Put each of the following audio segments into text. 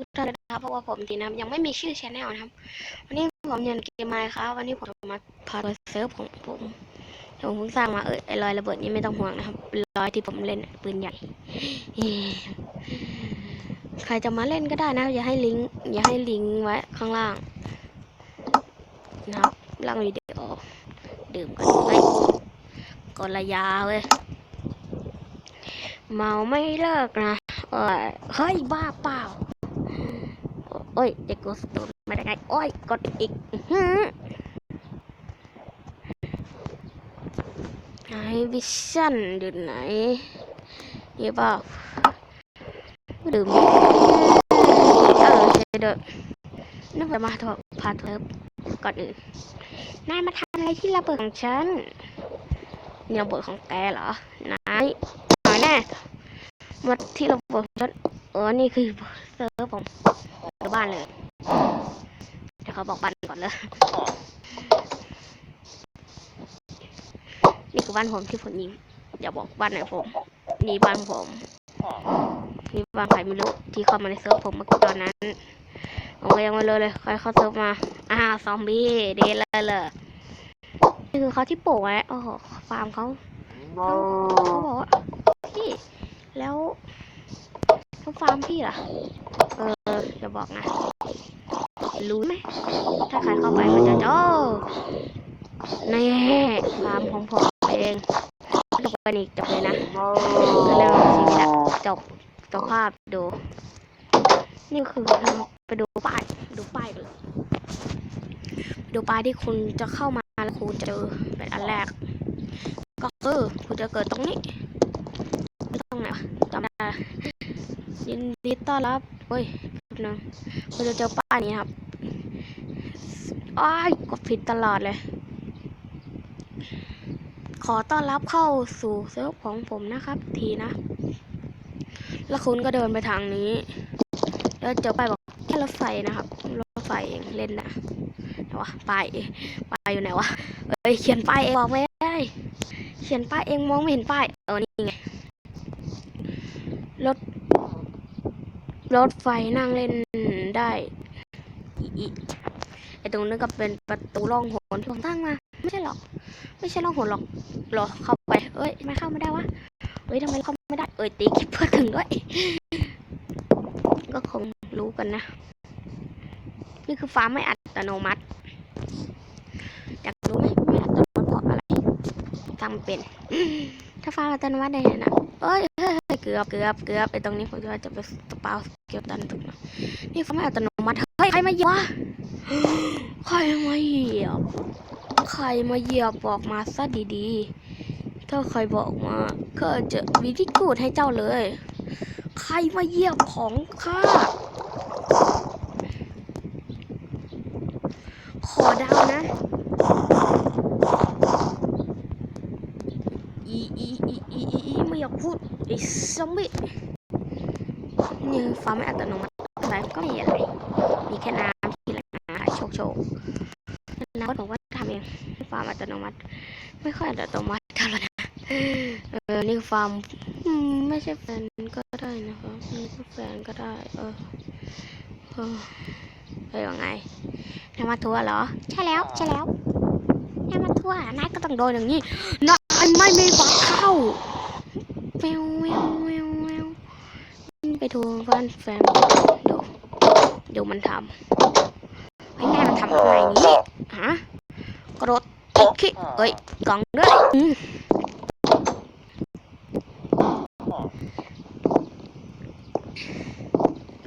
ทุกท่านนะครับเพราะว่าผมทีนะครับยังไม่มีชื่อชแนลนะครับ วันนี้ผมเรียนเกมมาครับวันนี้ผมจะมาพาไปเซิร์ฟของผมผมเพิ่งสร้างมาเออไอรอยระเบิดนี้ไม่ต้องห่วงนะครับเป็นรอยที่ผมเล่นปืนใหญ่ ใครจะมาเล่นก็ได้นะอย่าให้ลิงก์อย่าให้ลิงก์ไว้ข้างล่าง นะครับล่างวิดีโอดื่มกันเฮ้ยกดระยาเว้ยเมาไม่เลิกนะเฮ้ยบ้าเปล่า โอ้ยจะกดสตูนไม่ได้ไง โอ้ย กดอีกอื้อหือไหนวิชั่นอยู่ไหนนี่เปล่าดื่ม เออใช่เด้อนึกว่ามาถอดพาเทิบก่อนอื่น นายมาทำอะไรที่ระเบิดของฉันเนี่ระเบิดของแกเหรอ นายหน่อยแน่ มาที่ระเบิดของฉันเออนี่คือเซิร์ฟผมบ้านเลยเดี๋ยวเขาบอกบ้านก่อนเลยนี่คือบ้านผมที่ผมยิงอย่าบอกบ้านไหนผมนี่บ้านผมนี่บ้านใครไม่รู้ที่เข้ามาในเซิร์ฟผมเมื่อตอนนั้นผมก็ยังไม่รู้เลยใครเข้าเซิร์ฟมาอ้าวซอมบี้เดนเลเลยนี่คือเขาที่ปลูกไว้โอ้โหฟาร์มเขาเขาเขาบอกว่าพี่ แล้วแล้วฟาร์มพี่ล่ะ เออจะบอกนะ รู้ไหม ถ้าใครเข้าไปมันจะโอ้นี่ฟาร์มของผมเองจบกันอีกจบเลยนะเรื่องชีวิตอะจบจบภาพดู นี่คือไปดูป้าย ดูป้ายเลยดูป้ายที่คุณจะเข้ามาแล้วคุณจะเจอเป็นอันแรก ก็คือคุณจะเกิดตรงนี้ ตรงไหนวะจำได้ยินดีต้อนรับเฮ้ยแป๊บนึงคุณจะเจอป้ายนี้ครับอ้ายกดผิดตลอดเลย ขอต้อนรับเข้าสู่เซิร์ฟของผมนะครับ ทีนะ แล้วคุณก็เดินไปทางนี้ แล้วเจอป้ายบอกแค่รถไฟนะครับ รถไฟเองเล่นนะไหนวะป้ายป้ายอยู่ไหนวะเอ้ยเขียนป้ายเองบอกไม่ได้เขียนป้ายเองมองไม่เห็นป้าย เออ นี่ไง รถ รถไฟนั่งเล่นได้อีอีไอตรงนั้นก็เป็นประตูล่องหนที่ผมตั้งมา ไม่ใช่หรอก ไม่ใช่ล่องหนหรอกหรอเข้าไป เอ้ยทำไม่เข้าไม่ได้วะเอ้ยทำไมเข้าไม่ได้ เอ้ยตีคิปเพื่อถึงด้วย ก็คงรู้กันนะ นี่คือฟ้าไม่อัตโนมัติ อยากรู้ไหมไม่อัตโนมัติเพราะอะไรทำเป็น ถ้าฟ้ามอัตโนมัติได้นะ เอ้ยเกือบเกือบเกือบไอตรงนี้ผมจะว่าจะไปสปาวเกี่ยวดันถูกนะนี่ฟ้าไม่อัตโนมัติเฮ้ยใครมาเหยียบวใครมาเหยียบใครมาเหยียบบอกมาซะดีๆ ถ้าใครบอกมา ก็จะวิธีกูดให้เจ้าเลย ใครมาเหยียบของข้าขอดาวนะ อีอีอีอีอีอีไม่อยาก พูดไอ้ซอมบี้นี่ฟ้าไม่อัตโนมัติอะไรก็ไม่มีอะไร มีแค่น้ำที่ไหลมาโชกโชกน้ำผมก็ทำเองฟาร์มอัตโนมัติ ไม่ค่อยอัตโนมัติเท่าไหร่นะเออนี่ฟาร์มไม่ใช่แฟนก็ได้นะครับไม่ใช่แฟนก็ได้ เออเออเฮ้ยว่าไงนายมาทัวร์เหรอ ใช่แล้วใช่แล้วนายมาทัวร์นายก็ต้องโดนอย่างนี้นายไม่มีบัตรเข้า วแมวแมวแมวไปทัวร์บ้านแฟนดูดูมันทำไอ้นายมันทำอะไรนี้ฮะกระโดดติ๊กขี้เอ้ยกล่องด้วย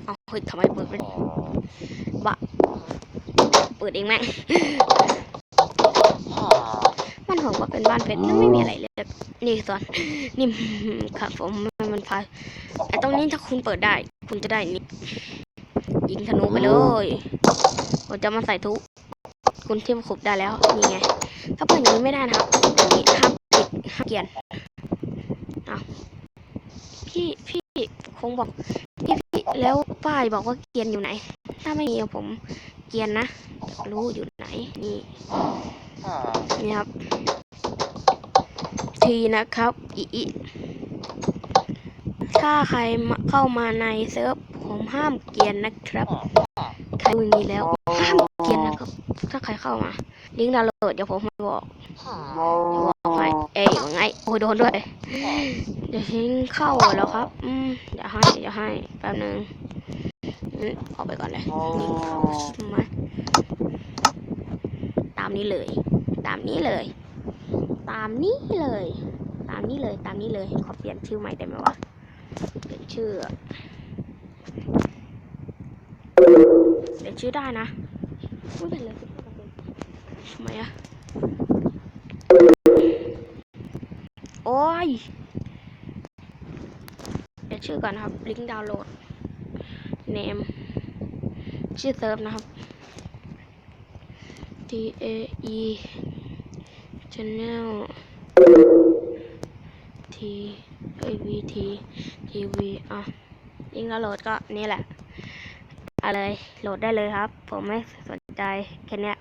เอาเฮ้ยทำไมเปิดเป็นบะเปิดเองแม่ง ผมว่าเป็นบ้านเพชรไม่มีอะไรเลยนี่ส่วนนี่ครับผมมันพาไอ้ตรงนี้ถ้าคุณเปิดได้ คุณจะได้นี่ยิงธนูไปเลยผมจะมาใส่ทุกคุณเทียมขุบได้แล้วนี่ไง ถ้าเปิดอย่างนี้ไม่ได้นะครับอย่างนี้ห้ามปิดห้ามเกียนอ้าวพี่พี่คงบอกพี่พี่แล้วป้ายบอกว่าเกียนอยู่ไหน ถ้าไม่มีผมเกียนนะ รู้อยู่ไหนนี่ นี่ครับ ทีนะครับอีอีถ้าใครเข้ามาในเซิร์ฟผมห้ามเกียนนะครับใครดูอย่างนี้แล้วห้ามเกียนนะครับ ถ้าใครเข้ามา ลิงก์ดาวน์โหลดเดี๋ยวผมมาบอกบอกให้เอ้ยว่าไงโอ้ยโดนด้วย เดี๋ยวลิงเข้าแล้วครับ อืมเดี๋ยวให้เดี๋ยวให้แป๊บนึงอออกไปก่อนเลยลิงก์เข้าใช่ไหมตามนี้เลย ตามนี้เลย ตามนี้เลย ตามนี้เลย ตามนี้เลย ขอเปลี่ยนชื่อใหม่ได้ไหมวะ เปลี่ยนชื่อ เปลี่ยนชื่อได้นะไม่เป็นเลยทำไมอะโอ้ยเปลี่ยนชื่อก่อนนะครับ ลิงก์ดาวน์โหลด name ชื่อเซิร์ฟนะครับ T A E channel T A V T T V อะยิงก็โหลดก็นี่แหละเอาเลยโหลดได้เลยครับ ผมไม่สนใจแค่เนี้ย